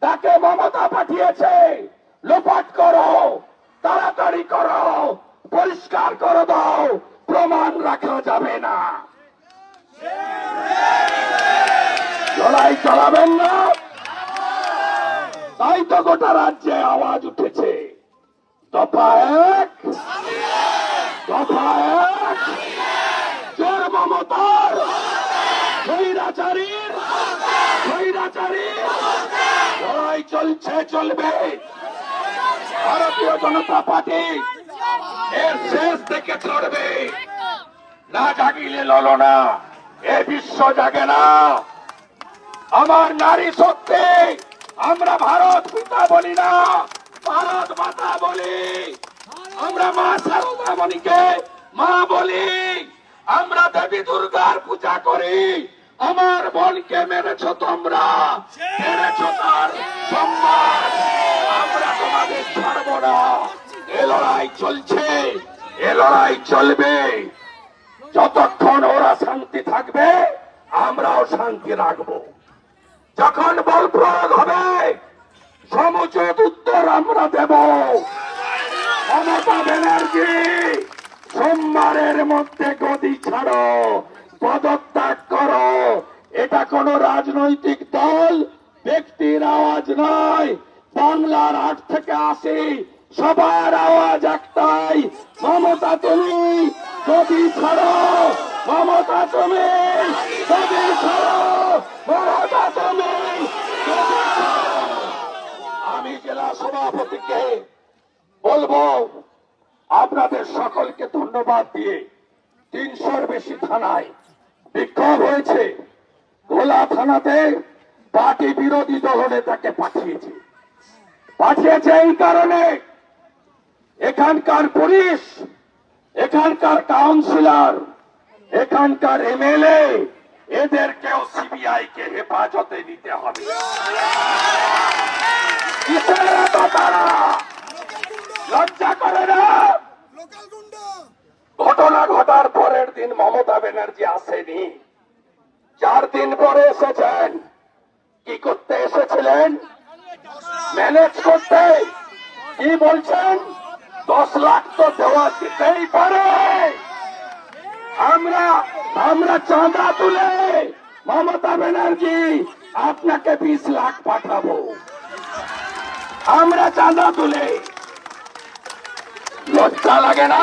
তাকে মমতা পাঠিয়েছে। লোপাট করো, তাড়াতাড়ি করো, পরিষ্কার করে দাও, প্রমাণ রাখা যাবে না। লড়াই চালাবেন না। তাই তো গোটা রাজ্যে আওয়াজ উঠেছে। দফা এক দফা এক। চোর মমতার লড়াই চলছে, চলবে। ভারতীয় জনতা পার্টি এর শেষ থেকে চড়বে। না জাগিলে ললো না, এ বিশ্ব জাগে না। আমার নারী শক্তি আমরা ভারত পিতা বলি না, ভারত মাতা বলি। আমরা মা সারদা মণিকে মা বলি। আমরা দেবী দুর্গার পূজা করি। আমার বোনকে মেরেছ তোমরা। মেরেছ তার সম্মান। আমরা তোমাদের ছাড়ব না। এ লড়াই চলছে। এ লড়াই চলবে। যতক্ষণ ওরা শান্তি থাকবে আমরাও শান্তি রাখব। যখন বল প্রয়োগ হবে সমুচিত উত্তর আমরা দেব। মমতা ব্যানার্জি সোমবারের মধ্যে গদি ছাড়ো। পদত্যাগ করো। এটা কোন রাজনৈতিক দল, ব্যক্তির আওয়াজ নয়। বাংলার আট থেকে আসি সবার আওয়াজ একটাই, মমতা তুমি গদি ছাড়ো, মমতা তুমি গদি ছাড়ো, মমতা তুমি আমি জেলা সভাপতিকে বলব, আপনাদের সকলকে ধন্যবাদ দিয়ে তিনশোর বেশি থানায় বিক্ষোভ হয়েছে। গোলা থানাতে পার্টি বিরোধী দলনেতাকে পাঠিয়েছে। পাঠিয়েছে এই কারণে এখানকার পুলিশ, এখানকার কাউন্সিলর, এখানকার এমএলএ, এদেরকেও সিবিআই কে হেফাজতে নিতে হবে। লজ্জা করে না? ঘটনা ঘটার পরের দিন মমতা ব্যানার্জি আসেনি। চার দিন পরে এসেছেন, কি করতে এসেছিলেন? ম্যানেজ করতে কি বলছেন? দশ লাখ তো দেওয়া দিতেই পারে। আমরা আমরা চাঁদা তুলে মমতা ব্যানার্জি আপনাকে বিশ লাখ পাঠাবো। আমরা চাঁদা তুলে। লজ্জা লাগে না?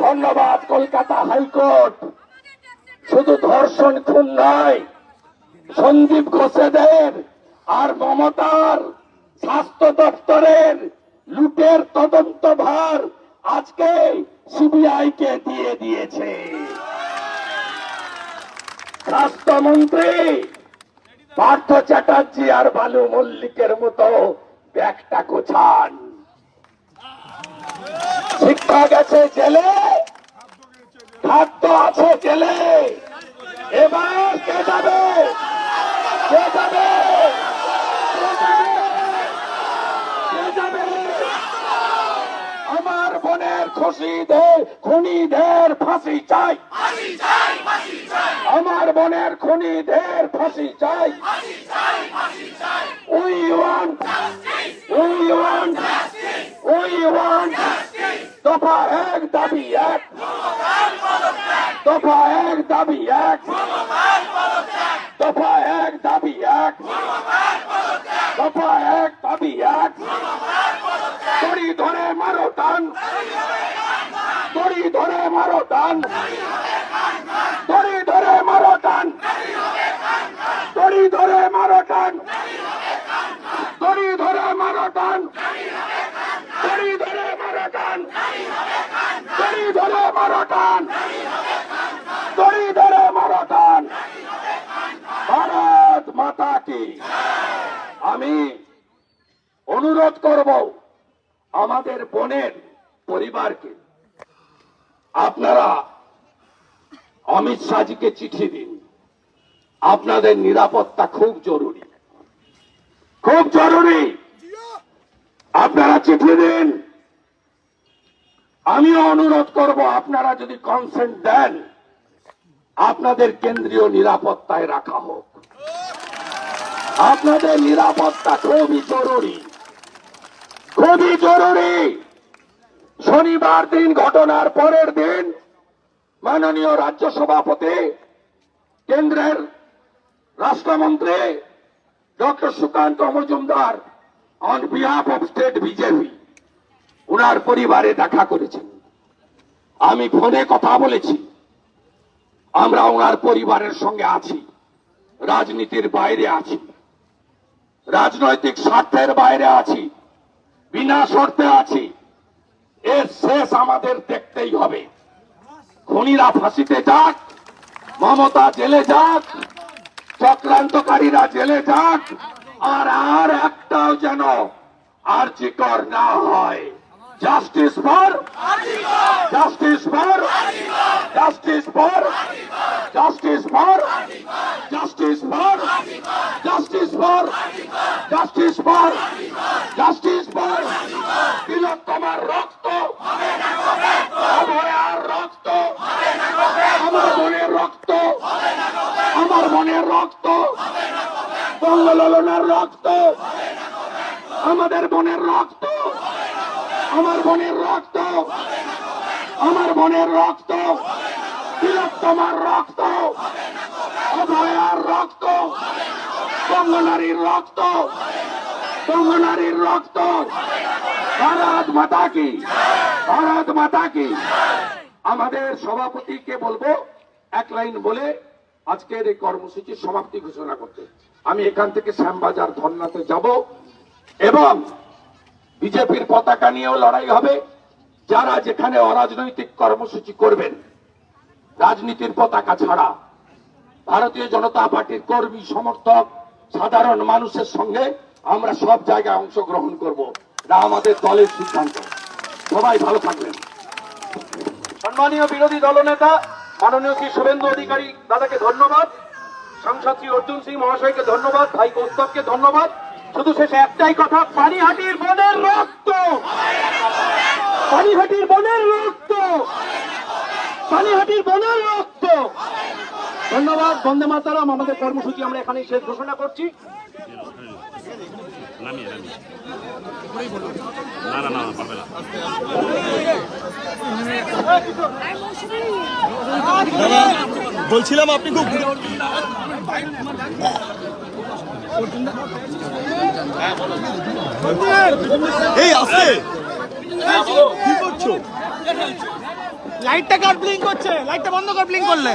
ধন্যবাদ, কলকাতা হাইকোর্ট। শুধু ধর্ষণ, খুন নয়, সন্দীপ ঘোষেদের আর মমতার স্বাস্থ্য দপ্তরের লুটের তদন্ত ভার আজকে সিবিআই কে দিয়ে দিয়েছে। স্বাস্থ্যমন্ত্রী পার্থ চ্যাটার্জি আর বালু মল্লিকের মতো ব্যাগটা গোছান। শিক্ষা গেছে জেলে, খাদ্য আছে জেলে। এবার কে যাবে? কে যাবে? আমার বোনের খুশিদের, খুনিদের ফাঁসি চাই। আমার বোনের খুনিদের ফাঁসি চাই। We want we want we want. দফা এক দাবি এক। দফা এক দাবি এক। দফা এক দাবি এক। দফা এক দাবি এক। দড়ি ধরে মারো টান। দড়ি ধরে মারো টান দড়ি ধরে মারো টান দড়ি ধরে মারো টান দড়ি ধরে মারো টান দড়ি ধরে মারো টান দড়ি ধরে মারো টান। দড়ি ধরে মারো টান। ভারত মাতা কি? আমি অনুরোধ করব আমাদের বোনের পরিবারকে। আপনারা অমিত শাহজিকে চিঠি দিন। আপনাদের নিরাপত্তা খুব জরুরি। খুব জরুরি। আপনারা চিঠি দিন। আমিও অনুরোধ করব, আপনারা যদি কনসেন্ট দেন, আপনাদের কেন্দ্রীয় নিরাপত্তায় রাখা হোক। আপনাদের নিরাপত্তা খুবই জরুরি। খুবই জরুরি। শনিবার দিন, ঘটনার পরের দিন, মাননীয় রাজ্য সভাপতি, কেন্দ্রের রাষ্ট্রমন্ত্রী, doctor Sukanta Majumdar on behalf of state BJP উনার পরিবারে দেখা করেছেন। আমি ফোনে কথা বলেছি। আমরা ওনার পরিবারের সঙ্গে আছি। রাজনীতির বাইরে আছি। রাজনৈতিক স্বার্থের বাইরে আছি। বিনা শর্তে আছি। এর শেষ আমাদের দেখতেই হবে। খুনিরা ফাঁসিতে যাক, মমতা জেলে যাক, চক্রান্তকারীরা জেলে যাক, আর আর একটাও যেন আর্জিকর না হয়। Justice for justice for justice for justice for justice for justice for justice for justice for তিলোত্তমার রক্ত। অভয়ার রক্ত। আমার বোনের রক্ত। আমার বোনের রক্ত। বঙ্গললনার রক্ত। আমাদের বোনের রক্ত। আমার বোনের রক্ত। আমার বোনের রক্ত। তিলোত্তমার রক্ত। অভয়ার রক্ত। বঙ্গনারীর রক্ত। বঙ্গনারীর রক্ত। ভারত মাতা কি? ভারত মাতা কি? আমাদের সভাপতিকে বলব, এক লাইন বলে আজকের এই কর্মসূচির সমাপ্তি ঘোষণা করতে। আমি এখান থেকে শ্যামবাজার ধর্নাতে যাব এবং বিজেপির পতাকা নিয়েও লড়াই হবে। যারা যেখানে অরাজনৈতিক কর্মসূচি করবেন, রাজনীতির পতাকা ছাড়া। ভারতীয় জনতা পার্টির কর্মী, সমর্থক, সাধারণ মানুষের সঙ্গে আমরা সব জায়গায় অংশগ্রহণ করব। এটা আমাদের দলের সিদ্ধান্ত। সবাই ভালো থাকবেন। সম্মানীয় বিরোধী দলনেতা, মাননীয় শ্রী শুভেন্দু অধিকারী দাদাকে ধন্যবাদ। সাংসদ শ্রী অর্জুন সিং মহাশয়কে ধন্যবাদ। ভাই কৌস্তবকে ধন্যবাদ। শুধু শেষে একটাই কথা পানিহাটির বনের রক্ত। পানিহাটির বনের রক্ত। পানিহাটির বনের রক্ত। ধন্যবাদ বন্দে মাতারাম। আমাদের কর্মসূচি আমরা এখানেই শেষ ঘোষণা করছি। নামিয়ে নামিয়ে। না না না না, পারবে না। বলছিলাম আপনি খুব এই আসছে কি করছ? লাইটটা কার ব্লিঙ্ক করছে? লাইটটা বন্ধ কর ব্লিঙ্ক করলে।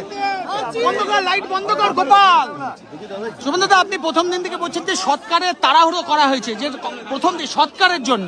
বন্ধ কর লাইট বন্ধ কর, গোপাল। শুভেন্দু আপনি প্রথম দিন থেকে বলছেন যে সৎকারের তাড়াহুড়ো করা হয়েছে, যে প্রথম দিন সৎকারের জন্য।